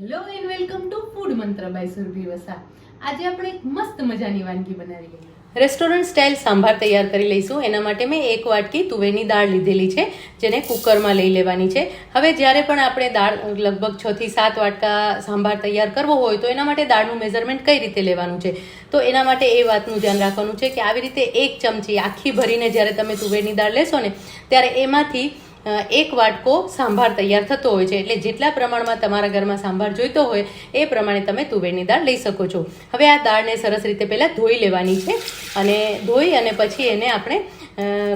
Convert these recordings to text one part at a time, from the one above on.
Hello and welcome to food mantra by Surbhi Vasa આજે આપણે એક મસ્ત મજાની વાનગી બનાવી રેસ્ટોરન્ટ સ્ટાઇલ સાંભાર તૈયાર કરી લઈશું. એના માટે મેં એક વાટકી તુવેરની દાળ લીધેલી છે, જેને કુકરમાં લઈ લેવાની છે. હવે જ્યારે પણ આપણે દાળ લગભગ છ થી સાત વાટકા સાંભાર તૈયાર કરવો હોય તો એના માટે દાળનું મેઝરમેન્ટ કઈ રીતે લેવાનું છે? તો એના માટે એ વાતનું ધ્યાન રાખવાનું છે કે આવી રીતે એક ચમચી આખી ભરીને જ્યારે તમે તુવેરની દાળ લેશો ને, ત્યારે એમાંથી એક વાટકો સાંભાર તૈયાર થતો હોય છે. એટલે જેટલા પ્રમાણમાં તમારા ઘરમાં સાંભાર જોઈતો હોય, એ પ્રમાણે તમે તુવેરની દાળ લઈ શકો છો. હવે આ દાળને સરસ રીતે પહેલાં ધોઈ લેવાની છે અને ધોઈ અને પછી એને આપણે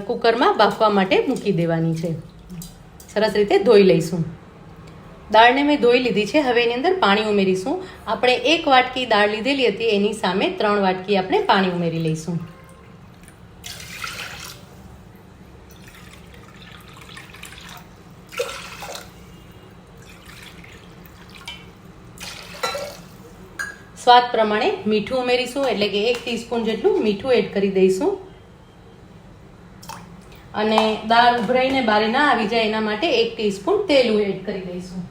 કુકરમાં બાફવા માટે મૂકી દેવાની છે. સરસ રીતે ધોઈ લઈશું. દાળને મેં ધોઈ લીધી છે. હવે એની અંદર પાણી ઉમેરીશું. આપણે એક વાટકી દાળ લીધેલી હતી, એની સામે ત્રણ વાટકી આપણે પાણી ઉમેરી લઈશું. સ્વાદ પ્રમાણે મીઠું ઉમેરીશું, એટલે કે એક ટીસ્પૂન જેટલું મીઠું એડ કરી દઈશું. અને દાળ ઉભરાઈને બારી ના આવી જાય એના માટે એક ટીસ્પૂન તેલું એડ કરી દઈશું.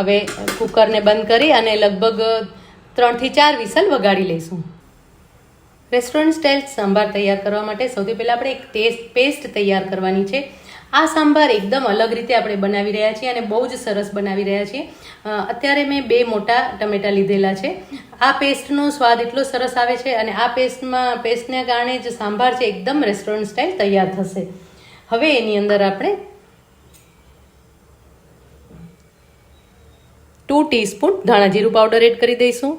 હવે કુકરને બંધ કરી અને લગભગ ત્રણથી ચાર વિસલ વગાડી લઈશું. રેસ્ટોરન્ટ સ્ટાઇલ સાંભાર તૈયાર કરવા માટે સૌથી પહેલાં આપણે એક ટેસ્ટ પેસ્ટ તૈયાર કરવાની છે. આ સાંભાર એકદમ અલગ રીતે આપણે બનાવી રહ્યા છીએ અને બહુ જ સરસ બનાવી રહ્યા છીએ. અત્યારે મેં બે મોટા ટમેટાં લીધેલા છે. આ પેસ્ટનો સ્વાદ એટલો સરસ આવે છે અને આ પેસ્ટમાં, પેસ્ટને કારણે જે સાંભાર છે એકદમ રેસ્ટોરન્ટ સ્ટાઇલ તૈયાર થશે. હવે એની અંદર આપણે ટુ ટીસ્પૂન ધાણા જીરું પાવડર એડ કરી દઈશું.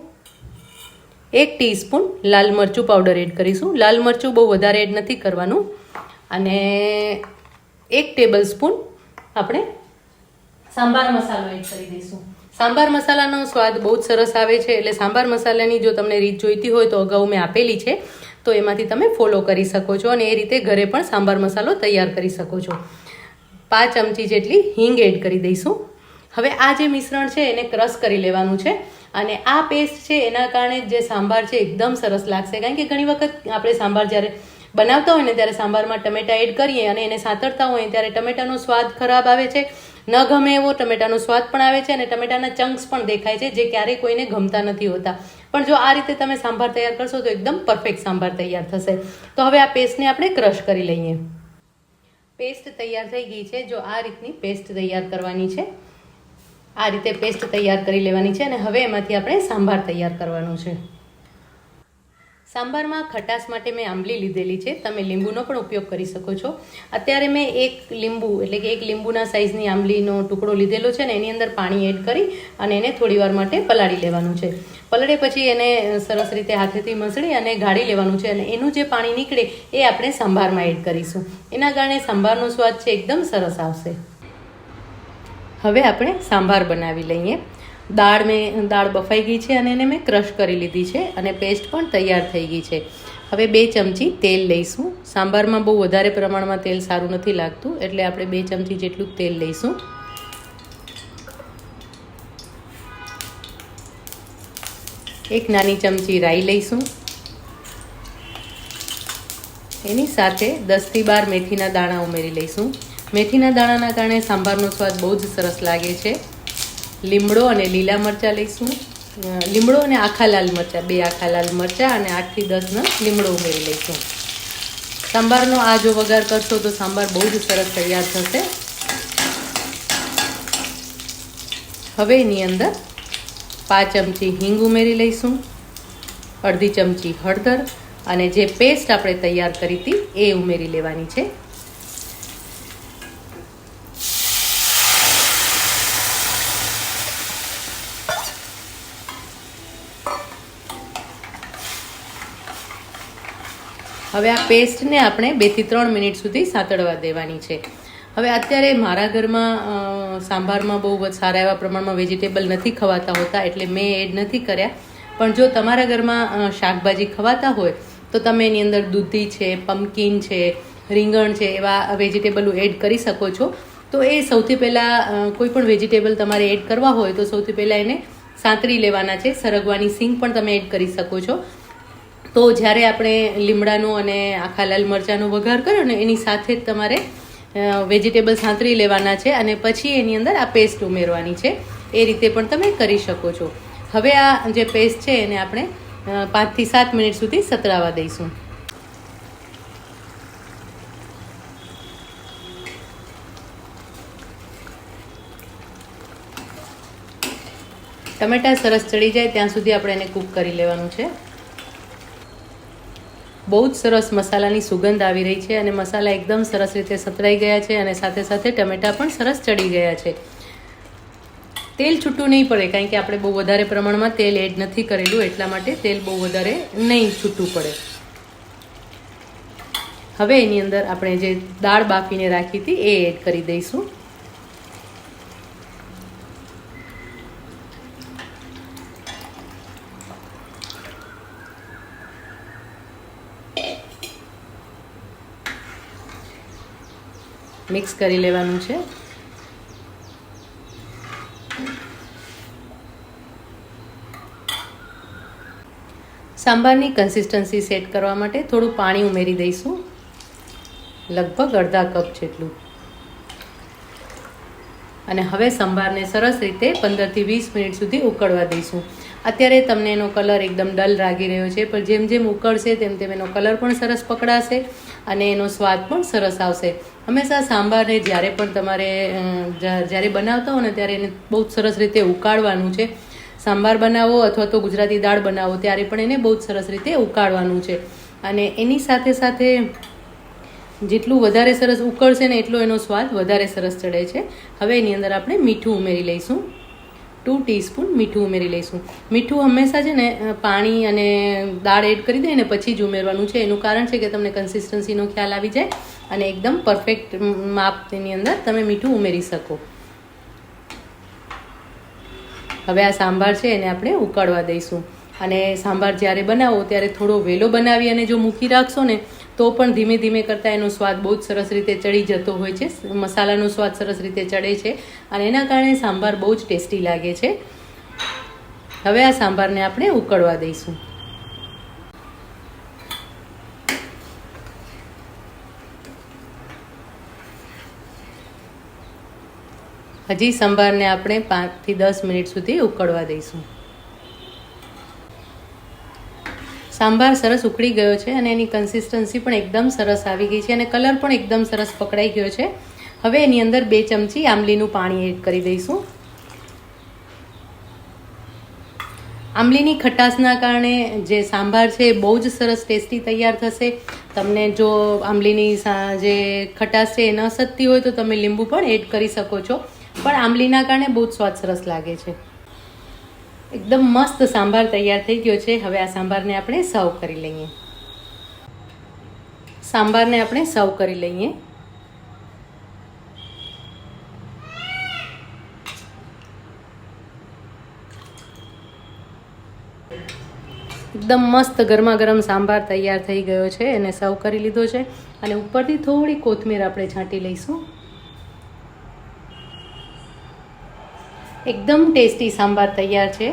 એક ટીસ્પૂન લાલ મરચું પાવડર એડ કરીશું. લાલ મરચું બહુ વધારે એડ નથી કરવાનું. અને એક ટેબલ સ્પૂન આપણે સાંભાર મસાલો એડ કરી દઈશું. સાંભાર મસાલાનો સ્વાદ બહુ જ સરસ આવે છે. એટલે સાંભાર મસાલાની જો તમને રીત જોઈતી હોય તો અગાઉ મેં આપેલી છે. તો એમાંથી તમે ફોલો કરી શકો છો અને એ રીતે ઘરે પણ સાંભાર મસાલો તૈયાર કરી શકો છો. પાંચ ચમચી જેટલી હિંગ એડ કરી દઈશું. હવે આ જે મિશ્રણ છે, એને ક્રશ કરી લેવાનું છે અને આ પેસ્ટ છે, એના કારણે જે સાંભાર છે, એકદમ સરસ લાગશે. કારણ કે ઘણી વખત આપણે સાંભાર જ્યારે બનાવતા હોય ને, ત્યારે સાંભારમાં ટમેટા એડ કરીએ અને એને સાતરતા હોય ત્યારે ટમેટાનો સ્વાદ ખરાબ આવે છે, ન ગમે એવો ટમેટાનો સ્વાદ પણ આવે છે અને ટમેટાના ચંક્સ પણ દેખાય છે, જે ક્યારેય કોઈને ગમતા નથી હોતા. પણ જો આ રીતે તમે સાંભાર તૈયાર કરશો, તો એકદમ પરફેક્ટ સાંભાર તૈયાર થશે. તો હવે આ પેસ્ટને આપણે ક્રશ કરી લઈએ. પેસ્ટ તૈયાર થઈ ગઈ છે. જો આ રીતની પેસ્ટ તૈયાર કરવાની છે આ રીતે પેસ્ટ તૈયાર કરી લેવાની છે અને હવે એમાંથી આપણે સાંભાર તૈયાર કરવાનું છે. સાંભારમાં ખટાશ માટે મેં આંબલી લીધેલી છે. તમે લીંબુનો પણ ઉપયોગ કરી શકો છો. અત્યારે મેં એક લીંબુ, એટલે કે એક લીંબુના સાઇઝની આંબલીનો ટુકડો લીધેલો છે ને એની અંદર પાણી એડ કરી અને એને થોડી વાર માટે પલાળી લેવાનું છે. પલળે પછી એને સરસ રીતે હાથેથી મસળી અને ગાળી લેવાનું છે અને એનું જે પાણી નીકળે એ આપણે સાંભારમાં એડ કરીશું. એના કારણે સાંભારનો સ્વાદ છે, એકદમ સરસ આવશે. હવે આપણે સાંભાર બનાવી લઈએ. દાળ મેં, દાળ બફાઈ ગઈ છે અને એને મેં ક્રશ કરી લીધી છે અને પેસ્ટ પણ તૈયાર થઈ ગઈ છે. હવે બે ચમચી તેલ લઈશું. સાંભારમાં બહુ વધારે પ્રમાણમાં તેલ સારું નથી લાગતું, એટલે આપણે બે ચમચી જેટલું તેલ લઈશું. એક નાની ચમચી રાઈ લઈશું. એની સાથે દસથી બાર મેથીના દાણા ઉમેરી લઈશું. મેથીના દાણાના કારણે સાંભારનો સ્વાદ બહુ જ સરસ લાગે છે. લીમડો અને લીલા મરચાં લઈશું. લીમડો અને આખા લાલ મરચાં, બે આખા લાલ મરચાં અને આઠથી દસ લીમડો ઉમેરી લઈશું. સાંભારનો આ જો વઘાર કરશો તો સાંભાર બહુ જ સરસ તૈયાર થશે. હવે એની અંદર પાંચ ચમચી હિંગ ઉમેરી લઈશું, અડધી ચમચી હળદર અને જે પેસ્ટ આપણે તૈયાર કરી હતી એ ઉમેરી લેવાની છે. હવે આ પેસ્ટને આપણે બેથી ત્રણ મિનિટ સુધી સાતળવા દેવાની છે. હવે અત્યારે મારા ઘરમાં સાંભારમાં બહુ સારા એવા પ્રમાણમાં વેજીટેબલ નથી ખવાતા હોતા, એટલે મેં એડ નથી કર્યા. પણ જો તમારા ઘરમાં શાકભાજી ખવાતા હોય, તો તમે એની અંદર દૂધી છે, પમ્પકિન છે, રીંગણ છે, એવા વેજીટેબલો એડ કરી શકો છો. તો એ સૌથી પહેલાં કોઈ પણ વેજીટેબલ તમારે એડ કરવા હોય, તો સૌથી પહેલાં એને સાંતરી લેવાના છે. સરગવાની સિંગ પણ તમે એડ કરી શકો છો. તો જ્યારે આપણે લીમડાનું અને આખા લાલ મરચાંનો વઘાર કર્યો ને એની સાથે જ તમારે વેજીટેબલ સાંતરી લેવાના છે અને પછી એની અંદર આ પેસ્ટ ઉમેરવાની છે. એ રીતે પણ તમે કરી શકો છો. હવે આ જે પેસ્ટ છે એને આપણે પાંચથી સાત મિનિટ સુધી સતરાવા દઈશું. ટમેટા સરસ ચડી જાય, ત્યાં સુધી આપણે એને કૂક કરી લેવાનું છે. બહુ જ સરસ મસાલાની સુગંધ આવી રહી છે અને મસાલા એકદમ સરસ રીતે સતરાઈ ગયા છે અને સાથે સાથે ટમેટા પણ સરસ ચડી ગયા છે. તેલ છૂટું નહીં પડે, કારણ કે આપણે બહુ વધારે પ્રમાણમાં તેલ એડ નથી કરેલું, એટલા માટે તેલ બહુ વધારે નહીં છૂટું પડે. હવે એની અંદર આપણે જે દાળ બાફીને રાખી હતી એ એડ કરી દઈશું. મિક્સ કરી લેવાનું છે. સાંભારની કન્સિસ્ટન્સી સેટ કરવા માટે થોડું પાણી ઉમેરી દઈશું. લગભગ અડધા કપ જેટલું. અને હવે સંભારને સરસ રીતે પંદરથી વીસ મિનિટ સુધી ઉકળવા દઈશું. અત્યારે તમને એનો કલર એકદમ ડલ લાગી રહ્યો છે, પણ જેમ જેમ ઉકળશે તેમ તેમ એનો કલર પણ સરસ પકડાશે અને એનો સ્વાદ પણ સરસ આવશે. હંમેશા સાંભારને જ્યારે પણ તમારે જ્યારે બનાવતા હો ને ત્યારે એને બહુ સરસ રીતે ઉકાળવાનું છે. સાંભાર બનાવો અથવા તો ગુજરાતી દાળ બનાવો ત્યારે પણ એને બહુ જ સરસ રીતે ઉકાળવાનું છે. અને એની સાથે સાથે જેટલું વધારે સરસ ઉકળશે ને એટલો એનો સ્વાદ વધારે સરસ ચડે છે. હવે એની અંદર આપણે મીઠું ઉમેરી લઈશું. ટુ ટીસ્પૂન મીઠું ઉમેરી લઈશું. મીઠું હંમેશા છે ને પાણી અને દાળ એડ કરી દઈએ ને, પછી જ ઉમેરવાનું છે. એનું કારણ છે કે તમને કન્સિસ્ટન્સીનો ખ્યાલ આવી જાય અને એકદમ પરફેક્ટ માપ તેની અંદર તમે મીઠું ઉમેરી શકો. હવે આ સાંભાર છે એને આપણે ઉકાળવા દઈશું. અને સાંભાર જ્યારે બનાવો ત્યારે થોડો વહેલો બનાવી અને જો મૂકી રાખશો ને તો પણ ધીમે ધીમે કરતાં એનો સ્વાદ બહુ જ સરસ રીતે ચડી જતો હોય છે. મસાલાનો સ્વાદ સરસ રીતે ચડે છે અને એના કારણે સાંભાર બહુ જ ટેસ્ટી લાગે છે. હવે આ સાંભારને આપણે ઉકળવા દઈશું. હજી સંભારને આપણે પાંચથી દસ મિનિટ સુધી ઉકળવા દઈશું. સાંભાર સરસ ઉકળી ગયો છે અને એની કન્સિસ્ટન્સી પણ એકદમ સરસ આવી ગઈ છે અને કલર પણ એકદમ સરસ પકડાઈ ગયો છે. હવે એની અંદર બે ચમચી આંબલીનું પાણી એડ કરી દઈશું. આંબલીની ખટાશના કારણે જે સાંભાર છે એ બહુ જ સરસ ટેસ્ટી તૈયાર થશે. તમને જો આંબલીની જે ખટાશ છે એ ન સતતી હોય તો તમે લીંબુ પણ એડ કરી શકો છો. પણ આંબલીના કારણે બહુ જ સ્વાદ સરસ લાગે છે. એકદમ મસ્ત સાંભાર તૈયાર થઈ ગયો છે. હવે આ સાંભારને આપણે સર્વ કરી લઈએ. સાંભારને આપણે સર્વ કરી લઈએ. એકદમ મસ્ત ગરમા ગરમ સાંભાર તૈયાર થઈ ગયો છે. એને સર્વ કરી લીધો છે. અને ઉપરથી થોડી કોથમીર આપણે છાંટી લઈશું. એકદમ ટેસ્ટી સાંભાર તૈયાર છે.